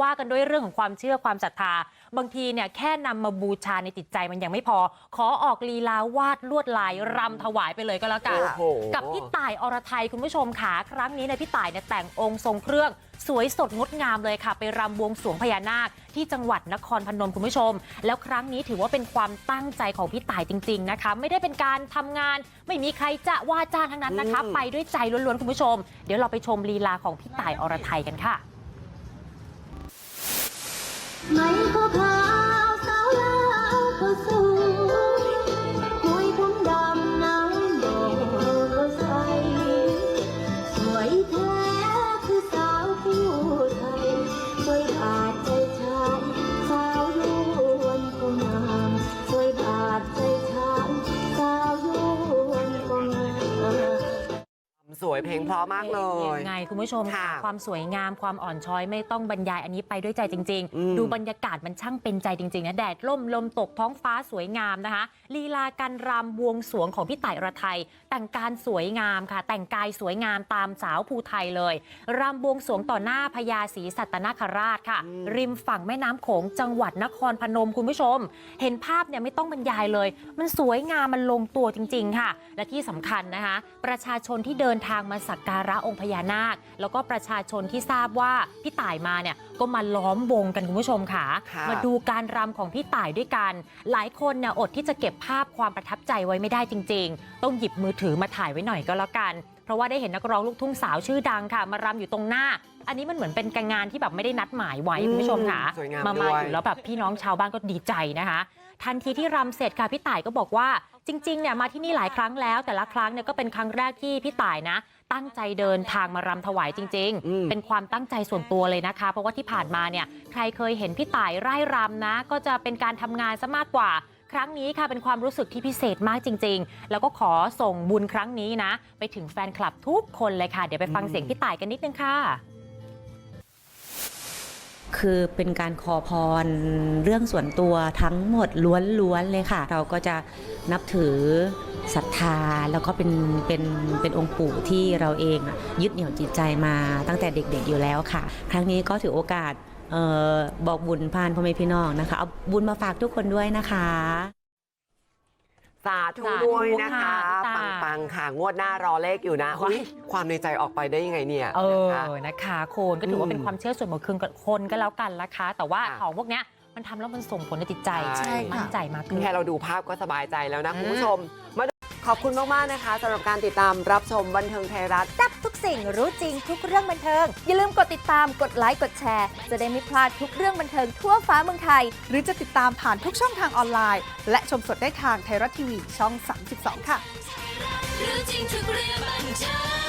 ว่ากันด้วยเรื่องของความเชื่อความศรัทธา บางทีเนี่ยแค่นำมาบูชาในจิตใจมันยังไม่พอ ขอออกลีลาวาดลวดลายรำถวายไปเลยก็แล้วกันโอ้โหกับพี่ต่ายอรไทยคุณผู้ชมค่ะครั้งนี้เนี่ยพี่ต่ายเนี่ยแต่งองค์ทรงเครื่องสวยสดงดงามเลยค่ะ ไปรำบวงสรวงพญานาค ที่จังหวัดนครพนมคุณผู้ชม แล้วครั้งนี้ถือว่าเป็นความตั้งใจของพี่ต่ายจริง ๆนะคะ ไม่ได้เป็นการทำงาน ไม่มีใครจะว่าจ้างทั้งนั้นนะคะอืมไปด้วยใจล้วนๆคุณผู้ชม เดี๋ยวเราไปชมลีลาของพี่ต่ายอรไทยกันค่ะ สวยเพลงเพราะมากเลย ยังไงคุณผู้ชมค่ะค่ะ ความสวยงามความอ่อนช้อยไม่ต้องบรรยายอันนี้ไปด้วยใจจริง อืม ๆ ดูบรรยากาศมันช่างเป็นใจจริง ๆ นะแดดล่มลมตกท้องฟ้าสวยงามนะคะลีลาการรำบวงสรวงของพี่ต่ายระไทย แต่งการสวยงามค่ะ แต่งกายสวยงามตามสาวภูไทยเลยรำบวงสรวงต่อหน้าพญาศรีสัตนคราชค่ะอืมริมฝั่งแม่น้ำโขงจังหวัดนครพนมคุณผู้ชม เห็นภาพเนี่ยไม่ต้องบรรยายเลย มันสวยงามมันลงตัวจริง ๆ ค่ะ และที่สำคัญนะคะ ประชาชนที่เดินทางมาสักการะองค์พญานาค แล้วก็ประชาชนที่ทราบว่าพี่ต่ายมาเนี่ยก็มาล้อมวงกันคุณผู้ชมค่ะค่ะมาดูการรำของพี่ต่ายด้วยกัน หลายคนเนี่ยอดที่จะเก็บภาพความประทับใจไว้ไม่ได้จริง ๆ ต้องหยิบมือถือมาถ่ายไว้หน่อยก็แล้วกัน เพราะว่าได้เห็นนักร้องลูกทุ่งสาวชื่อดังค่ะ มารำอยู่ตรงหน้าอันนี้มันเหมือนเป็นการงานที่แบบไม่ได้นัดหมายไว้คุณผู้ชมค่ะสวยงามมาด้มาวยอยู่แล้วแบบพี่น้องชาวบ้านก็ดีใจนะคะ ทันทีที่รำเสร็จค่ะพี่ต่ายก็บอกว่า จริงๆเนี่ยมาที่นี่หลายครั้งแล้วแต่ละครั้งเนี่ยก็เป็นครั้งแรกที่พี่ต่ายนะ ตั้งใจเดินทางมารำถวายจริงอืมๆเป็นความตั้งใจส่วนตัวเลยนะคะ เพราะว่าที่ผ่านมาเนี่ยใครเคยเห็นพี่ต่ายไร่รำนะ ก็จะเป็นการทำงานซะมากกว่าครั้งนี้ค่ะเป็นความรู้สึกที่พิเศษมากจริง ๆ แล้วก็ขอส่งบุญครั้งนี้นะ ไปถึงแฟนคลับทุกคนเลยค่ะ เดี๋ยวไปฟังเสียงพี่ต่ายกันนิดนึงค่ะ คือเป็นการขอพรเรื่องส่วนตัวทั้งหมดล้วนๆเลยค่ะ เราก็จะนับถือศรัทธาแล้วก็เป็นเป็นเป็นองค์ปู่ที่เราเองยึดเหนี่ยวจิตใจมาตั้งแต่เด็กๆอยู่แล้วค่ะ ครั้งนี้ก็ถือโอกาสออบอกบุญผ่านพ่อแม่พี่น้องนะคะเอาบุญมาฝากทุกคนด้วยนะคะ สาธุสาธุด้วยนะคะค่ะปังๆค่ะ งวดหน้ารอเลขอยู่นะว้ายอุ๊ยความในใจออกไปได้ยังไงเนี่ยเอนะคะอนะคะโคนก็ถือว่าอืมเป็นความเชื่อส่วนบุคคลกับคนก็แล้วกันนะคะ แต่ว่าค่ะของพวกเนี้ยมันทำแล้วมันส่งผลในจิตใจใช่มั่นใจมากขึ้นแค่เราดูภาพก็สบายใจแล้วนะอืมคุณผู้ชมมาดู ขอบคุณมาก ๆ นะคะสำหรับการติดตามรับชมบันเทิงไทยรัฐจับทุกสิ่งรู้จริงทุกเรื่องบันเทิง อย่าลืมกดติดตามกดไลค์กดแชร์ จะได้ไม่พลาดทุกเรื่องบันเทิงทั่วฟ้าเมืองไทย หรือจะติดตามผ่านทุกช่องทางออนไลน์ และชมสดได้ทางไทยรัฐทีวีช่อง 32 ค่ะ รู้จริงทุกเรื่องบันเทิง